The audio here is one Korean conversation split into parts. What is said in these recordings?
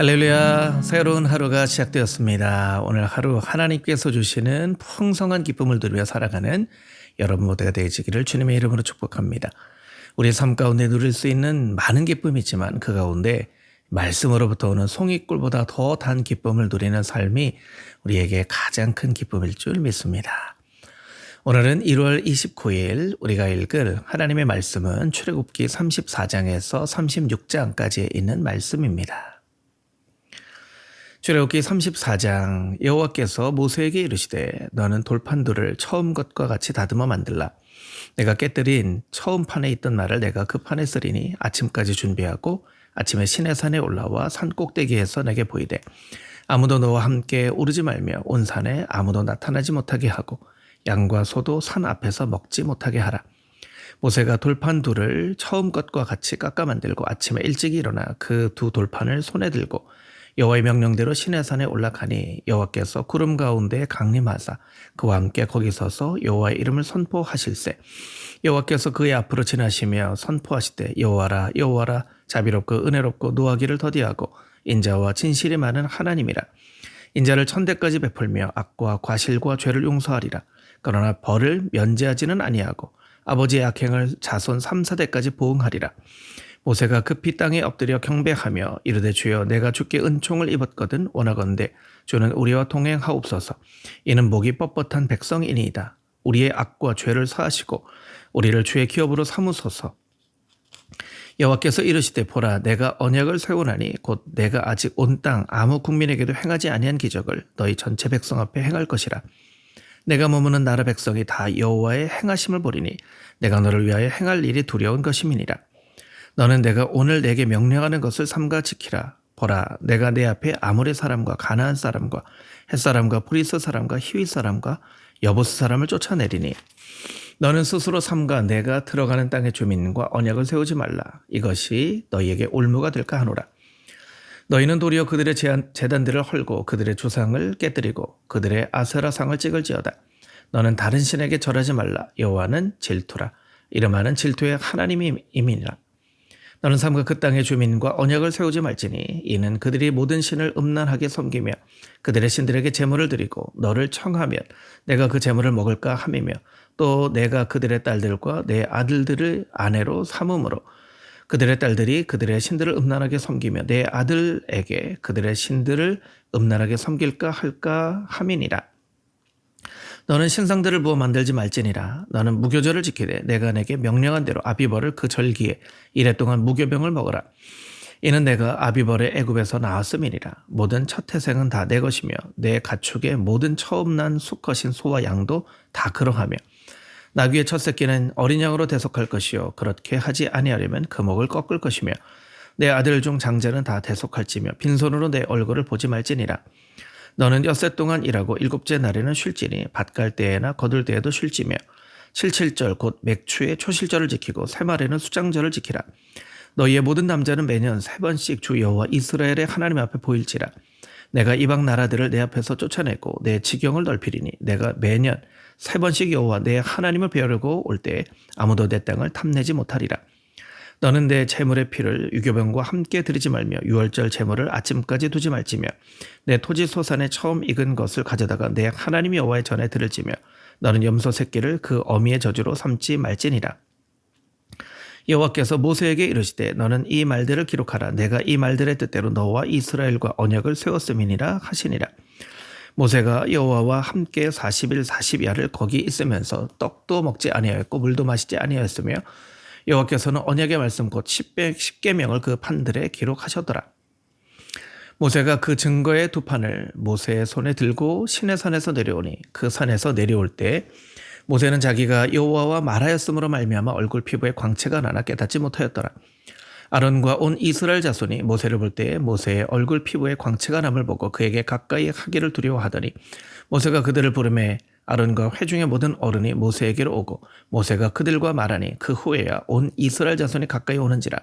할렐루야 새로운 하루가 시작되었습니다. 오늘 하루 하나님께서 주시는 풍성한 기쁨을 누리며 살아가는 여러분 모두가 되시기를 주님의 이름으로 축복합니다. 우리 삶 가운데 누릴 수 있는 많은 기쁨이 있지만 그 가운데 말씀으로부터 오는 송이꿀보다 더 단 기쁨을 누리는 삶이 우리에게 가장 큰 기쁨일 줄 믿습니다. 오늘은 1월 29일 우리가 읽을 하나님의 말씀은 출애굽기 34장에서 36장까지 있는 말씀입니다. 출애굽기 34장 여호와께서 모세에게 이르시되 너는 돌판들을 처음 것과 같이 다듬어 만들라 내가 깨뜨린 처음 판에 있던 말을 내가 그 판에 쓰리니 아침까지 준비하고 아침에 시내산에 올라와 산 꼭대기에서 내게 보이되 아무도 너와 함께 오르지 말며 온 산에 아무도 나타나지 못하게 하고 양과 소도 산 앞에서 먹지 못하게 하라. 모세가 돌판 둘을 처음 것과 같이 깎아 만들고 아침에 일찍 일어나 그 두 돌판을 손에 들고 여호와의 명령대로 시내산에 올라가니 여호와께서 구름 가운데 강림하사 그와 함께 거기 서서 여호와의 이름을 선포하실세. 여호와께서 그의 앞으로 지나시며 선포하시되 여호와라 여호와라 자비롭고 은혜롭고 노하기를 더디하고 인자와 진실이 많은 하나님이라. 인자를 천대까지 베풀며 악과 과실과 죄를 용서하리라. 그러나 벌을 면제하지는 아니하고 아버지의 악행을 자손 3사대까지 보응하리라. 모세가 급히 땅에 엎드려 경배하며 이르되 주여 내가 주께 은총을 입었거든 원하건대 주는 우리와 동행하옵소서. 이는 목이 뻣뻣한 백성이니이다. 우리의 악과 죄를 사하시고 우리를 주의 기업으로 삼으소서. 여호와께서 이르시되 보라 내가 언약을 세우나니 곧 내가 아직 온 땅 아무 국민에게도 행하지 아니한 기적을 너희 전체 백성 앞에 행할 것이라. 내가 머무는 나라 백성이 다 여호와의 행하심을 보리니 내가 너를 위하여 행할 일이 두려운 것임이니라. 너는 내가 오늘 내게 명령하는 것을 삼가 지키라. 보라, 내가 내 앞에 아모레 사람과 가나안 사람과 햇 사람과 브리스 사람과 히윗 사람과 여보스 사람을 쫓아내리니 너는 스스로 삼가 내가 들어가는 땅의 주민과 언약을 세우지 말라. 이것이 너희에게 올무가 될까 하노라. 너희는 도리어 그들의 재단들을 헐고 그들의 조상을 깨뜨리고 그들의 아세라상을 찍을지어다. 너는 다른 신에게 절하지 말라. 여호와는 질투라. 이름하는 질투의 하나님임이니라. 너는 삼가 그 땅의 주민과 언약을 세우지 말지니 이는 그들이 모든 신을 음란하게 섬기며 그들의 신들에게 제물을 드리고 너를 청하면 내가 그 제물을 먹을까 함이며 또 내가 그들의 딸들과 내 아들들을 아내로 삼음으로 그들의 딸들이 그들의 신들을 음란하게 섬기며 내 아들에게 그들의 신들을 음란하게 섬길까 할까 함이니라. 너는 신상들을 부어 만들지 말지니라. 너는 무교절을 지키되 내가 내게 명령한 대로 아비벌을 그 절기에 이래 동안 무교병을 먹어라. 이는 내가 아비벌의 애굽에서 나왔음이니라. 모든 첫 태생은 다 내 것이며 내 가축의 모든 처음 난 수컷인 소와 양도 다 그러하며 나귀의 첫 새끼는 어린 양으로 대속할 것이요 그렇게 하지 아니하려면 금옥을 꺾을 것이며 내 아들 중 장자는 다 대속할지며 빈손으로 내 얼굴을 보지 말지니라 너는 엿새 동안 일하고 일곱째 날에는 쉴지니 밭갈 때에나 거둘 때에도 쉴지며 칠칠절 곧 맥추의 초실절을 지키고 새말에는 수장절을 지키라 너희의 모든 남자는 매년 세 번씩 주 여호와 이스라엘의 하나님 앞에 보일지라 내가 이방 나라들을 내 앞에서 쫓아내고 내 지경을 넓히리니 내가 매년 세 번씩 여호와 내 하나님을 배우려고 올 때 아무도 내 땅을 탐내지 못하리라. 너는 내 재물의 피를 유교병과 함께 드리지 말며 유월절 재물을 아침까지 두지 말지며 내 토지 소산에 처음 익은 것을 가져다가 내 하나님 여호와의 전에 들을지며 너는 염소 새끼를 그 어미의 저주로 삼지 말지니라. 여호와께서 모세에게 이르시되 너는 이 말들을 기록하라 내가 이 말들의 뜻대로 너와 이스라엘과 언약을 세웠음이니라 하시니라 모세가 여호와와 함께 40일 40야를 거기 있으면서 떡도 먹지 아니하였고 물도 마시지 아니하였으며 여호와께서는 언약의 말씀 곧 10배 10계명을 그 판들에 기록하셨더라 모세가 그 증거의 두 판을 모세의 손에 들고 시내 산에서 내려오니 그 산에서 내려올 때 모세는 자기가 여호와와 말하였으므로 말미암아 얼굴 피부에 광채가 나나 깨닫지 못하였더라. 아론과 온 이스라엘 자손이 모세를 볼 때에 모세의 얼굴 피부에 광채가 남을 보고 그에게 가까이 하기를 두려워하더니 모세가 그들을 부름에 아론과 회중의 모든 어른이 모세에게로 오고 모세가 그들과 말하니 그 후에야 온 이스라엘 자손이 가까이 오는지라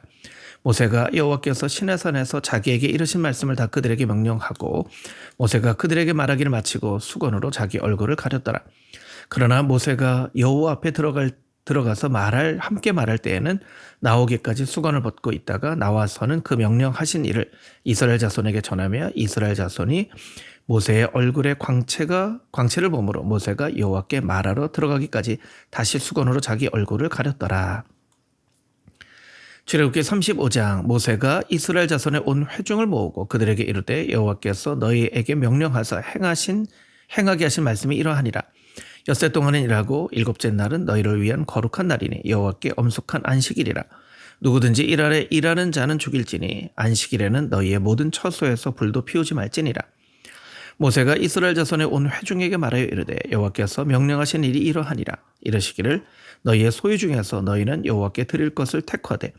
모세가 여호와께서 시내산에서 자기에게 이르신 말씀을 다 그들에게 명령하고 모세가 그들에게 말하기를 마치고 수건으로 자기 얼굴을 가렸더라. 그러나 모세가 여호와 앞에 들어갈 들어가서 말할 함께 말할 때에는 나오기까지 수건을 벗고 있다가 나와서는 그 명령하신 일을 이스라엘 자손에게 전하며 이스라엘 자손이 모세의 얼굴에 광채가 광채를 보므로 모세가 여호와께 말하러 들어가기까지 다시 수건으로 자기 얼굴을 가렸더라. 출애굽기 35장 모세가 이스라엘 자손의 온 회중을 모으고 그들에게 이르되 여호와께서 너희에게 명령하사 행하신 행하게 하신 말씀이 이러하니라. 엿새 동안은 일하고 일곱째 날은 너희를 위한 거룩한 날이니 여호와께 엄숙한 안식일이라. 누구든지 일하래 일하는 자는 죽일지니 안식일에는 너희의 모든 처소에서 불도 피우지 말지니라. 모세가 이스라엘 자손의 온 회중에게 말하여 이르되 여호와께서 명령하신 일이 이러하니라. 이르시기를 너희의 소유 중에서 너희는 여호와께 드릴 것을 택하되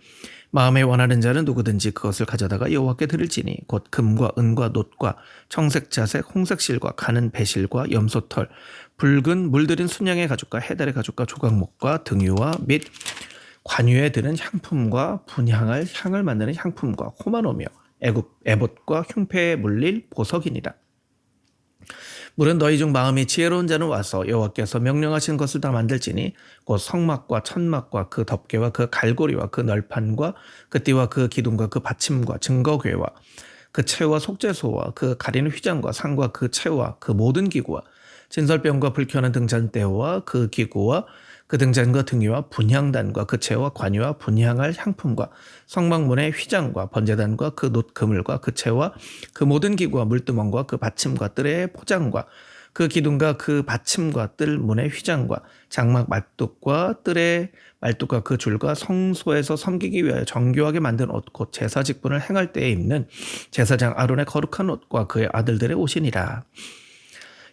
마음에 원하는 자는 누구든지 그것을 가져다가 여호와께 드릴지니 곧 금과 은과 놋과 청색 자색 홍색 실과 가는 배실과 염소털 붉은 물들인 순양의 가죽과 해달의 가죽과 조각목과 등유와 및 관유에 드는 향품과 분향할 향을 만드는 향품과 호마노며 애굽 에봇과 흉패에 물릴 보석이니라. 물은 너희 중 마음이 지혜로운 자는 와서 여호와께서 명령하신 것을 다 만들지니 곧 성막과 천막과 그 덮개와 그 갈고리와 그 널판과 그 띠와 그 기둥과 그 받침과 증거궤와 그 채와 속죄소와 그 가리는 휘장과 상과 그 채와 그 모든 기구와 진설병과 불켜는 등잔대와 그 기구와 그 등잔과 등위와 분향단과 그 채와 관유와 분향할 향품과 성막문의 휘장과 번제단과 그 놋 그물과 그 채와 그 모든 기구와 물두멍과 그 받침과 뜰의 포장과 그 기둥과 그 받침과 뜰 문의 휘장과 장막 말뚝과 뜰의 말뚝과 그 줄과 성소에서 섬기기 위하여 정교하게 만든 옷 곧 제사 직분을 행할 때에 입는 제사장 아론의 거룩한 옷과 그의 아들들의 옷이니라.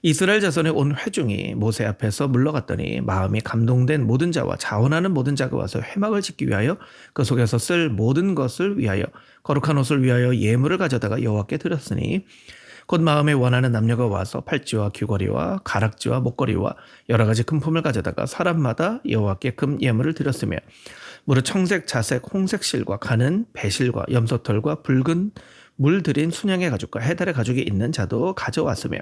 이스라엘 자손의 온 회중이 모세 앞에서 물러갔더니 마음이 감동된 모든 자와 자원하는 모든 자가 와서 회막을 짓기 위하여 그 속에서 쓸 모든 것을 위하여 거룩한 옷을 위하여 예물을 가져다가 여호와께 드렸으니 곧 마음에 원하는 남녀가 와서 팔찌와 귀걸이와 가락지와 목걸이와 여러 가지 금품을 가져다가 사람마다 여호와께 금 예물을 드렸으며 무릇 청색, 자색, 홍색 실과 가는 배실과 염소털과 붉은 물 들인 순양의 가죽과 해달의 가죽이 있는 자도 가져왔으며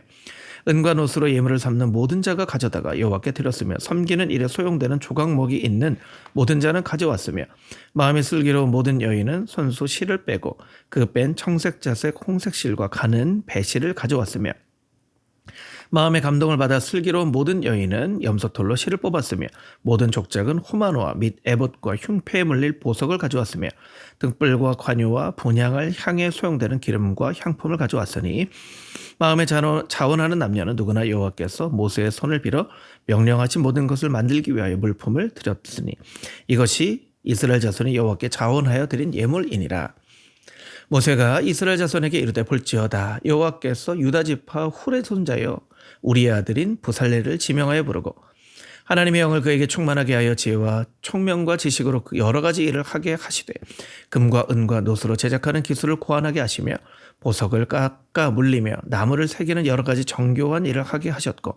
은과 노스로 예물을 삼는 모든 자가 가져다가 여호와께 드렸으며 섬기는 일에 소용되는 조각목이 있는 모든 자는 가져왔으며 마음이 슬기로운 모든 여인은 손수 실을 빼고 그 뺀 청색 자색 홍색 실과 가는 배실을 가져왔으며 마음의 감동을 받아 슬기로운 모든 여인은 염소털로 실을 뽑았으며 모든 족작은 호마노와 및 에봇과 흉패에 물릴 보석을 가져왔으며 등불과 관유와 분향을 향에 소용되는 기름과 향품을 가져왔으니 마음에 자원하는 남녀는 누구나 여호와께서 모세의 손을 빌어 명령하신 모든 것을 만들기 위하여 물품을 드렸으니 이것이 이스라엘 자손이 여호와께 자원하여 드린 예물이니라. 모세가 이스라엘 자손에게 이르되 볼지어다 여호와께서 유다 지파 훌의 손자여 우리의 아들인 부살레를 지명하여 부르고 하나님의 영을 그에게 충만하게 하여 지혜와 총명과 지식으로 그 여러 가지 일을 하게 하시되 금과 은과 노스로 제작하는 기술을 고안하게 하시며 보석을 깎아 물리며 나무를 새기는 여러 가지 정교한 일을 하게 하셨고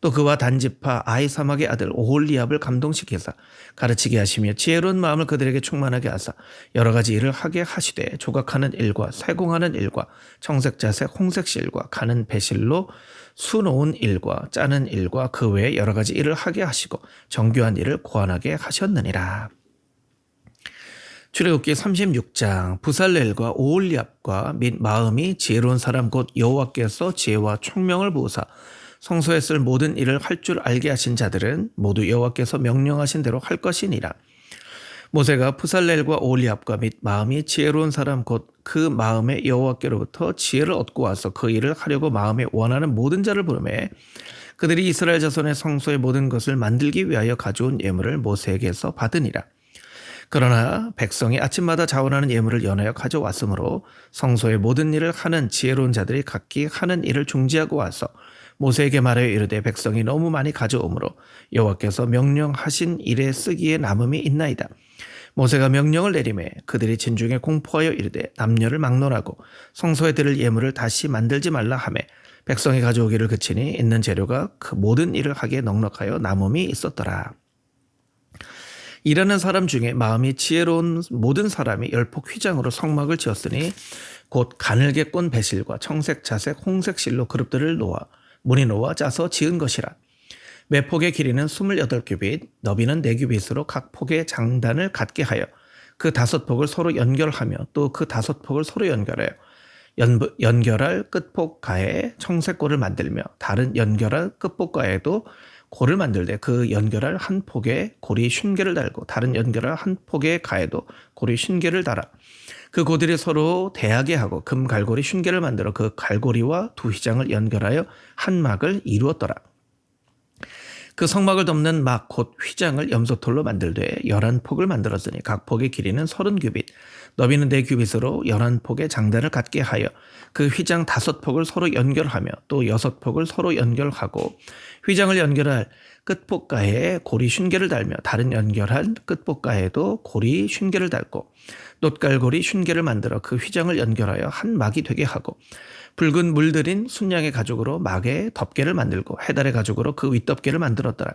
또 그와 단지파 아이사막의 아들 오홀리압을 감동시켜서 가르치게 하시며 지혜로운 마음을 그들에게 충만하게 하사 여러 가지 일을 하게 하시되 조각하는 일과 세공하는 일과 청색 자색 홍색 실과 가는 배실로 수놓은 일과 짜는 일과 그 외에 여러 가지 일을 하게 하시고 정교한 일을 고안하게 하셨느니라. 출애굽기 36장 부살렐과 오올리압과 및 마음이 지혜로운 사람 곧 여호와께서 지혜와 총명을 부으사 성소에 쓸 모든 일을 할 줄 알게 하신 자들은 모두 여호와께서 명령하신 대로 할 것이니라. 모세가 푸살렐과 오리압과 및 마음이 지혜로운 사람 곧 그 마음의 여호와께로부터 지혜를 얻고 와서 그 일을 하려고 마음에 원하는 모든 자를 부르매 그들이 이스라엘 자손의 성소의 모든 것을 만들기 위하여 가져온 예물을 모세에게서 받으니라. 그러나 백성이 아침마다 자원하는 예물을 연하여 가져왔으므로 성소의 모든 일을 하는 지혜로운 자들이 각기 하는 일을 중지하고 와서 모세에게 말하여 이르되 백성이 너무 많이 가져오므로 여호와께서 명령하신 일에 쓰기에 남음이 있나이다. 모세가 명령을 내림에 그들이 진중에 공포하여 이르되 남녀를 막론하고 성소에 들을 예물을 다시 만들지 말라 하매 백성이 가져오기를 그치니 있는 재료가 그 모든 일을 하기에 넉넉하여 남음이 있었더라. 일하는 사람 중에 마음이 지혜로운 모든 사람이 열폭 휘장으로 성막을 지었으니 곧 가늘게 꼰 배실과 청색, 자색, 홍색 실로 그룹들을 놓아 문이 놓아 짜서 지은 것이라. 매 폭의 길이는 28규빗, 너비는 4규빗으로 각 폭의 장단을 갖게 하여 그 다섯 폭을 서로 연결하며 또 그 다섯 폭을 서로 연결하여 연, 연결할 끝폭가에 청색골을 만들며 다른 연결할 끝폭가에도 골을 만들되 그 연결할 한 폭에 고리 쉰개를 달고 다른 연결할 한 폭의 가에도 고리 쉰개를 달아 그 고들이 서로 대하게 하고 금 갈고리 쉰개를 만들어 그 갈고리와 두 휘장을 연결하여 한 막을 이루었더라. 그 성막을 덮는 막 곧 휘장을 염소털로 만들되 열한 폭을 만들었으니 각 폭의 길이는 서른 규빗, 너비는 네 규빗으로 열한 폭의 장단을 갖게 하여 그 휘장 다섯 폭을 서로 연결하며 또 여섯 폭을 서로 연결하고 휘장을 연결할 끝폭가에 고리 쉰개를 달며 다른 연결한 끝폭가에도 고리 쉰개를 달고 놋갈고리 쉰개를 만들어 그 휘장을 연결하여 한 막이 되게 하고 붉은 물들인 순양의 가죽으로 막에 덮개를 만들고 해달의 가죽으로 그 윗덮개를 만들었더라.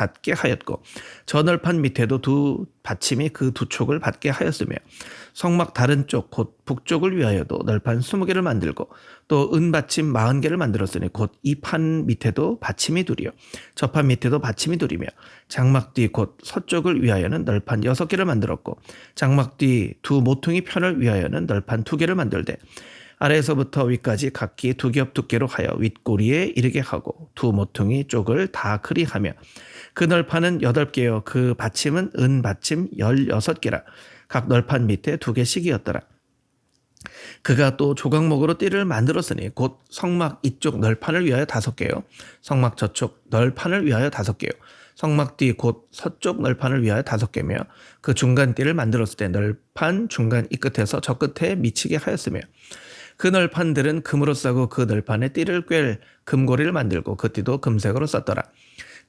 받게 하였고 저 널판 밑에도 두 받침이 그 두 촉을 받게 하였으며 성막 다른 쪽 곧 북쪽을 위하여도 널판 스무 개를 만들고 또 은받침 마흔 개를 만들었으니 곧 이 판 밑에도 받침이 둘이요. 저 판 밑에도 받침이 둘이며 장막 뒤 곧 서쪽을 위하여는 널판 여섯 개를 만들었고 장막 뒤 두 모퉁이 편을 위하여는 널판 두 개를 만들되 아래에서부터 위까지 각기 두 겹 두께로 하여 윗꼬리에 이르게 하고 두 모퉁이 쪽을 다 그리하며 그 널판은 여덟 개요 그 받침은 은 받침 열여섯 개라 각 널판 밑에 두 개씩이었더라. 그가 또 조각목으로 띠를 만들었으니 곧 성막 이쪽 널판을 위하여 다섯 개요. 성막 저쪽 널판을 위하여 다섯 개요. 성막 뒤곧 서쪽 널판을 위하여 다섯 개며 그 중간 띠를 만들었을 때 널판 중간 이 끝에서 저 끝에 미치게 하였으며 그 널판들은 금으로 싸고 그 널판에 띠를 꿰 금고리를 만들고 그 띠도 금색으로 썼더라.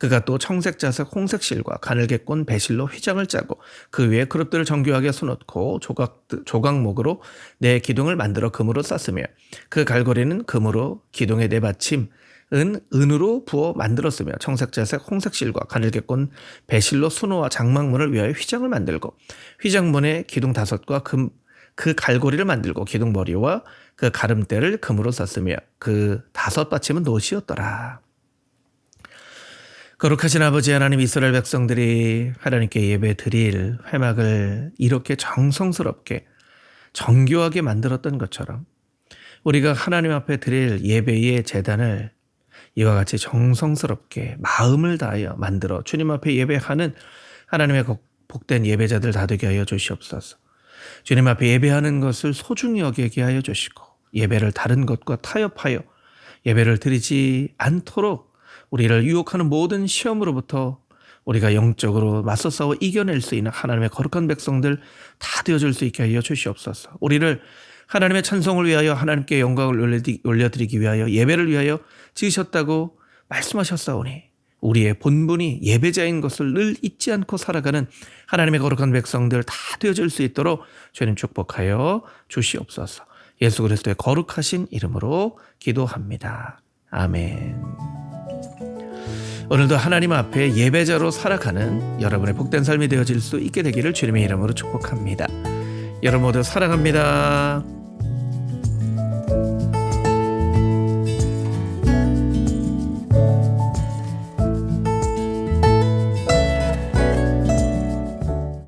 그가 또 청색, 자색, 홍색 실과 가늘게 꼰 배실로 휘장을 짜고 그 위에 그릇들을 정교하게 수놓고 조각, 조각목으로 네 기둥을 만들어 금으로 쌌으며 그 갈고리는 금으로 기둥의 네 받침, 은 은으로 부어 만들었으며 청색, 자색, 홍색 실과 가늘게 꼰 배실로 수노와 장막문을 위하여 휘장을 만들고 휘장문에 기둥 다섯과 금, 그 갈고리를 만들고 기둥 머리와 그 가름대를 금으로 쌌으며 그 다섯 받침은 노시였더라. 거룩하신 아버지 하나님 이스라엘 백성들이 하나님께 예배 드릴 회막을 이렇게 정성스럽게 정교하게 만들었던 것처럼 우리가 하나님 앞에 드릴 예배의 재단을 이와 같이 정성스럽게 마음을 다하여 만들어 주님 앞에 예배하는 하나님의 복된 예배자들 다 되게 하여 주시옵소서. 주님 앞에 예배하는 것을 소중히 여기게 하여 주시고 예배를 다른 것과 타협하여 예배를 드리지 않도록 우리를 유혹하는 모든 시험으로부터 우리가 영적으로 맞서 싸워 이겨낼 수 있는 하나님의 거룩한 백성들 다 되어줄 수 있게 하여 주시옵소서. 우리를 하나님의 찬송을 위하여 하나님께 영광을 올려드리기 위하여 예배를 위하여 지으셨다고 말씀하셨사오니 우리의 본분이 예배자인 것을 늘 잊지 않고 살아가는 하나님의 거룩한 백성들 다 되어줄 수 있도록 주님 축복하여 주시옵소서. 예수 그리스도의 거룩하신 이름으로 기도합니다. 아멘. 오늘도 하나님 앞에 예배자로 살아가는 여러분의 복된 삶이 되어질 수 있게 되기를 주님의 이름으로 축복합니다. 여러분 모두 사랑합니다.